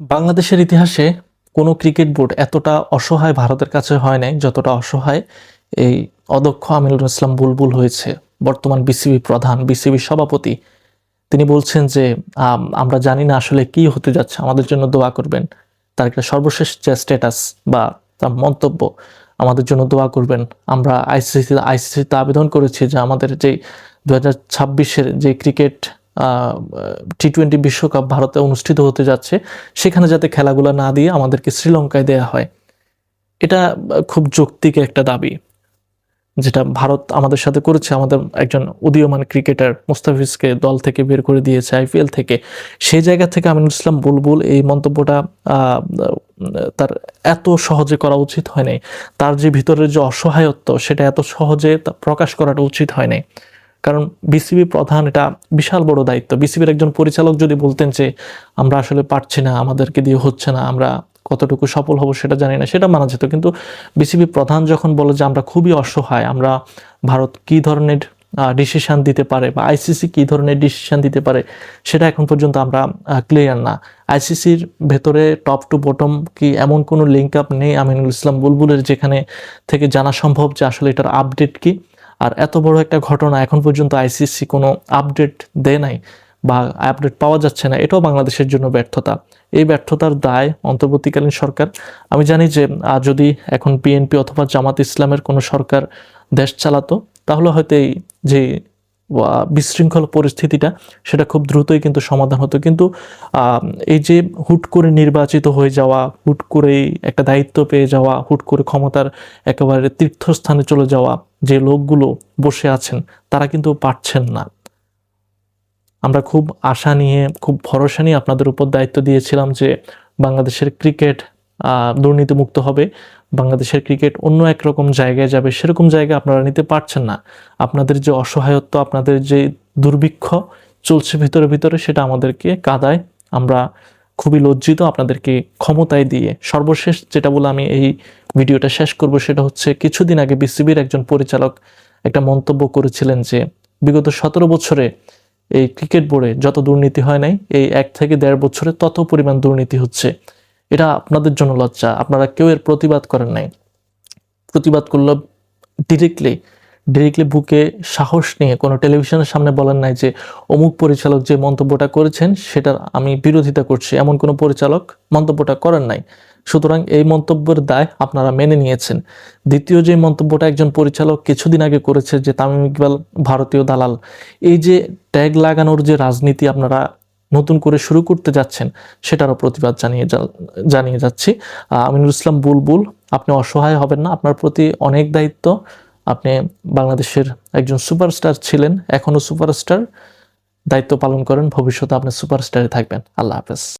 বাংলাদেশের ইতিহাসে কোনো ক্রিকেট বোর্ড এতটা অসহায় ভারতের কাছে হয় নাই, যতটা অসহায় এই অদক্ষ আমিনুল ইসলাম বুলবুল হয়েছে। বর্তমান বিসিবি প্রধান, বিসিবি সভাপতি, তিনি বলছেন যে আমরা জানি না আসলে কি হতে যাচ্ছে, আমাদের জন্য দোয়া করবেন। তার একটা সর্বশেষ যে স্ট্যাটাস বা তার মন্তব্য, আমাদের জন্য দোয়া করবেন। আমরা আইসিসি আইসিসিতে আবেদন করেছি যে আমাদের যে দু হাজার ছাব্বিশের যে ক্রিকেট টি টোয়েন্টি বিশ্বকাপ ভারতে অনুষ্ঠিত হতে যাচ্ছে। সেখানে যাতে খেলাগুলো না দিয়ে আমাদেরকে শ্রীলঙ্কায় দেয়া হয়, এটা খুব যৌক্তিক একটা দাবি, যেটা ভারত আমাদের সাথে করেছে। আমাদের একজন উদীয়মান ক্রিকেটার মুস্তাফিজকে দল থেকে বের করে দিয়েছে আইপিএল থেকে। সেই জায়গা থেকে আমিনুল ইসলাম বুলবুল এই মন্তব্যটা তার এত সহজে করা উচিত হয় নাই। তার যে ভিতরের যে অসহায়ত্ব, সেটা এত সহজে প্রকাশ করাটা উচিত হয় নাই। কারণ বিসিবি প্রধান এটা বিশাল বড় দায়িত্ব। বিসিবির একজন পরিচালক যদি বলতেন যে, আমরা আসলে পারছি না, আমাদেরকে দিয়ে হচ্ছে না, আমরা কতটুকু সফল হব সেটা জানি না, সেটা মানা যেত। কিন্তু বিসিবি প্রধান যখন বলে যে, আমরা খুবই অসহায়, আমরা ভারত কি ধরনের ডিসিশন দিতে পারে বা আইসিসি কি ধরনের ডিসিশন দিতে পারে, সেটা এখন পর্যন্ত আমরা ক্লিয়ার না। আইসিসির ভেতরে টপ টু বটম কি এমন কোনো লিঙ্ক আপ নেই, আমিনুল ইসলাম বুলবুলের, যেখানে থেকে জানা সম্ভব যে আসলে এটার আপডেট কি। আর এত বড় একটা ঘটনা এখন পর্যন্ত আইসিসি কোনো আপডেট দেয় নাই বা আপডেট পাওয়া যাচ্ছে না, এটাও বাংলাদেশের জন্য ব্যর্থতা। এই ব্যর্থতার দায় অন্তর্বর্তীকালীন সরকার। আমি জানি যে যদি এখন বিএনপি অথবা জামাত ইসলামের কোনো সরকার দেশ চালাতো, তাহলে হয়তো এই যে বিশৃঙ্খল পরিস্থিতিটা সেটা খুব দ্রুতই কিন্তু সমাধান হতো। কিন্তু এই যে হুট করে নির্বাচিত হয়ে যাওয়া, হুট করেই একটা দায়িত্ব পেয়ে যাওয়া, হুট করে ক্ষমতার একেবারে তীর্থস্থানে চলে যাওয়া যে লোকগুলো বসে আছেন, তারা কিন্তু পারছেন না। আমরা খুব আশা নিয়ে, খুব ভরসা নিয়ে আপনাদের উপর দায়িত্ব দিয়েছিলাম যে বাংলাদেশের ক্রিকেট দুর্নীতিমুক্ত হবে। বাংলাদেশের ক্রিকেট অন্য একরকম জায়গায় যাবে, সেরকম জায়গা আপনারা নিতে পারছেন না। আপনাদের যে অসহায়ত্ব, আপনাদের যে দুর্ভিক্ষ চলছে ভিতরে ভিতরে, সেটা আমাদেরকে কাদায় আমরা খুবই লজ্জিত, আপনাদেরকে ক্ষমতায় দিয়ে। সর্বশেষ যেটা বলে আমি এই ভিডিওটা শেষ করব, সেটা হচ্ছে কিছুদিন আগে বিসিবির একজন পরিচালক একটা মন্তব্য করেছিলেন যে, বিগত সতেরো বছরে এই ক্রিকেট বোর্ডে যত দুর্নীতি হয় নাই, এই এক থেকে দেড় বছরে তত পরিমাণ দুর্নীতি হচ্ছে। এটা আপনাদের জন্য লজ্জা। আপনারা কেউ এর প্রতিবাদ করেন নাই। প্রতিবাদ করলে ডিরেক্টলি ডিরেক্টলি বুকে সাহস নিয়ে কোনো টেলিভিশনের সামনে বলেন নাই যে, অমুক পরিচালক যে মন্তব্যটা করেছেন, সেটার আমি বিরোধিতা করছি। এমন কোনো পরিচালক মন্তব্যটা করেন নাই। সুতরাং এই মন্তব্যের দায় আপনারা মেনে নিয়েছেন। দ্বিতীয় যে মন্তব্যটা একজন পরিচালক কিছুদিন আগে করেছে যে, তামিম ইকবাল ভারতীয় দালাল, এই যে ট্যাগ লাগানোর যে রাজনীতি আপনারা নতুন করে শুরু করতে যাচ্ছেন, সেটারও প্রতিবাদ জানিয়ে জানিয়ে যাচ্ছি। আমিনুল ইসলাম বুলবুল, আপনি অসহায় হবেন না, আপনার প্রতি অনেক দায়িত্ব। আপনি বাংলাদেশের একজন সুপারস্টার ছিলেন, এখনও সুপারস্টার। দায়িত্ব পালন করেন, ভবিষ্যতে আপনি সুপারস্টারে থাকবেন। আল্লাহ হাফেজ।